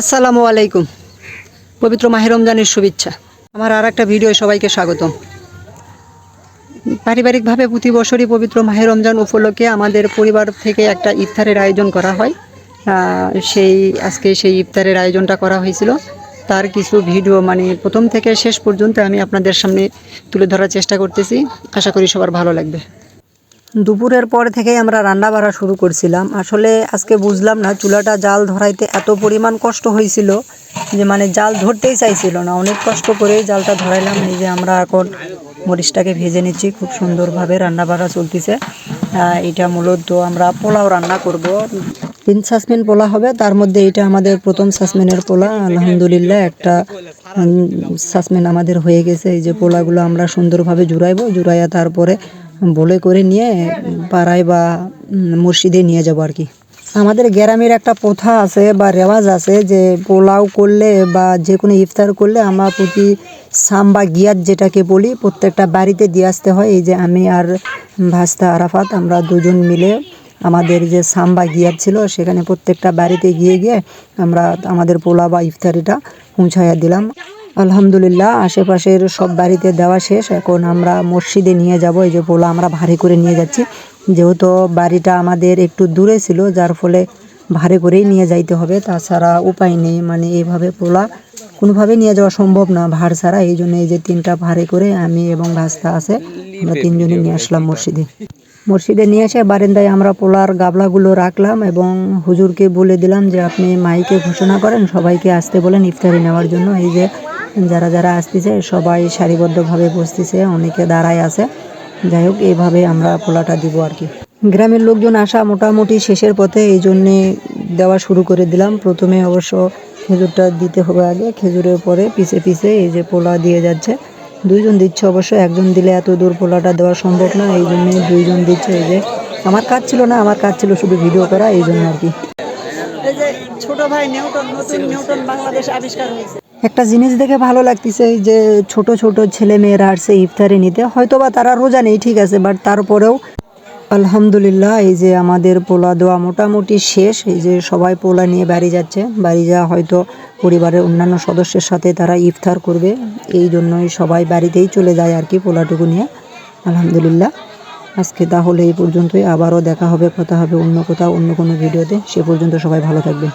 আসসালামু আলাইকুম। পবিত্র মাহের রমজানের শুভেচ্ছা। আমার আর একটা ভিডিও সবাইকে স্বাগতম। পারিবারিকভাবে প্রতি বছরই পবিত্র মাহের রমজান উপলক্ষে আমাদের পরিবার থেকে একটা ইফতারের আয়োজন করা হয়। সেই, আজকে সেই ইফতারের আয়োজনটা করা হয়েছিল। তার কিছু ভিডিও মানে প্রথম থেকে শেষ পর্যন্ত আমি আপনাদের সামনে তুলে ধরার চেষ্টা করতেছি। আশা করি সবার ভালো লাগবে। দুপুরের পর থেকেই আমরা রান্না বাড়া শুরু করছিলাম। আসলে আজকে বুঝলাম না, চুলাটা জাল ধরাইতে এত পরিমাণ কষ্ট হয়েছিল যে মানে জাল ধরতেই চাইছিল না। অনেক কষ্ট করে জালটা ধরাইলাম, এই যে আমরা এখন মরিচটাকে ভেজে নিচ্ছি, খুব সুন্দরভাবে রান্না বাড়া চলতেছে এটা মূলত আমরা পোলাও রান্না করব। তিন সাসমেন পোলা হবে, তার মধ্যে এটা আমাদের প্রথম সাসমেনের পোলা। আলহামদুলিল্লাহ, একটা সাসমেন আমাদের হয়ে গেছে। এই যে পোলাগুলো আমরা সুন্দরভাবে জুড়াইবো, জুড়াইয়া তারপরে বলে করে নিয়ে পাড়ায় বা মসজিদে নিয়ে যাব আর কি। আমাদের গ্রামের একটা প্রথা আছে বা রেওয়াজ আছে যে পোলাও করলে বা যে কোনো ইফতার করলে আমরা প্রতি সাম বা গিয়াত যেটাকে বলি, প্রত্যেকটা বাড়িতে দিয়ে আসতে হয়। এই যে আমি আর ভাস্তা আরাফাত, আমরা দুজন মিলে আমাদের যে সাম্বা গিয়ার ছিল, সেখানে প্রত্যেকটা বাড়িতে গিয়ে গিয়ে আমরা আমাদের পোলা বা ইফতারিটা পৌঁছাইয়া দিলাম। আলহামদুলিল্লাহ, আশেপাশের সব বাড়িতে দেওয়া শেষ। এখন আমরা মসজিদে নিয়ে যাব। এই যে পোলা আমরা ভারী করে নিয়ে যাচ্ছি। যেহেতু বাড়িটা আমাদের একটু দূরে ছিল, যার ফলে ভারী করেই নিয়ে যাইতে হবে। তাছাড়া উপায় নেই মানে এইভাবে পোলা কোনোভাবে নিয়ে যাওয়া সম্ভব না, ভার ছাড়া। এই জন্য এই যে তিনটা ভারী করে আমি এবং ভাস্তা আছে, আমরা তিনজনে নিয়ে আসলাম মসজিদে। মসজিদে নিয়ে এসে বারান্দায় আমরা পোলার গাবলাগুলো রাখলাম এবং হুজুরকে বলে দিলাম যে, আপনি মাইকে ঘোষণা করেন, সবাইকে আসতে বলেন ইফতারি নেওয়ার জন্য। এই যে যারা যারা আসতেছে, সবাই সারিবদ্ধভাবে বসতেছে, অনেকে দাঁড়ায় আছে। যাই হোক, এইভাবে আমরা পোলাটা দিব আর কি। গ্রামের লোকজন আসা মোটামুটি শেষের পথে এই জন্যে দেওয়া শুরু করে দিলাম। প্রথমে অবশ্য খেজুরটা দিতে হবে আগে। খেজুরের পরে পিছে পিছে এই যে পোলা দিয়ে যাচ্ছে। দুইজন দিচ্ছে অবশ্য, একজন দিলে এত দূর পোলাটা দেওয়া সম্ভব না। এই জন্যে দুইজন দিচ্ছে এই যে। আমার কাজ ছিল না, আমার কাজ ছিল শুধু ভিডিও করা, এই জন্য আর কি। ছোট ভাই নিউটন, নতুন নিউটন বাংলাদেশ আবিষ্কার হয়েছে। একটা জিনিস দেখে ভালো লাগতেছে যে ছোট ছোট ছেলে মেয়েরা আসছে ইফতারি নিতে হয়তো বা তারা রোজা নেই, ঠিক আছে বাট তারপরেও আলহামদুলিল্লাহ এই যে আমাদের পোলা দেওয়া মোটামুটি শেষ, এই যে সবাই পোলা নিয়ে বাড়ি যাচ্ছে, বাড়ি যাওয়া হয়তো পরিবারের অন্যান্য সদস্যের সাথে তারা ইফতার করবে, এই জন্যই সবাই বাড়িতেই চলে যায় আর কি পোলাটুকু নিয়ে, আলহামদুলিল্লাহ। আজকে তাহলে এই পর্যন্তই, আবারও দেখা হবে, কথা হবে অন্য কোথাও, অন্য কোনো ভিডিওতে, সে পর্যন্ত সবাই ভালো থাকবে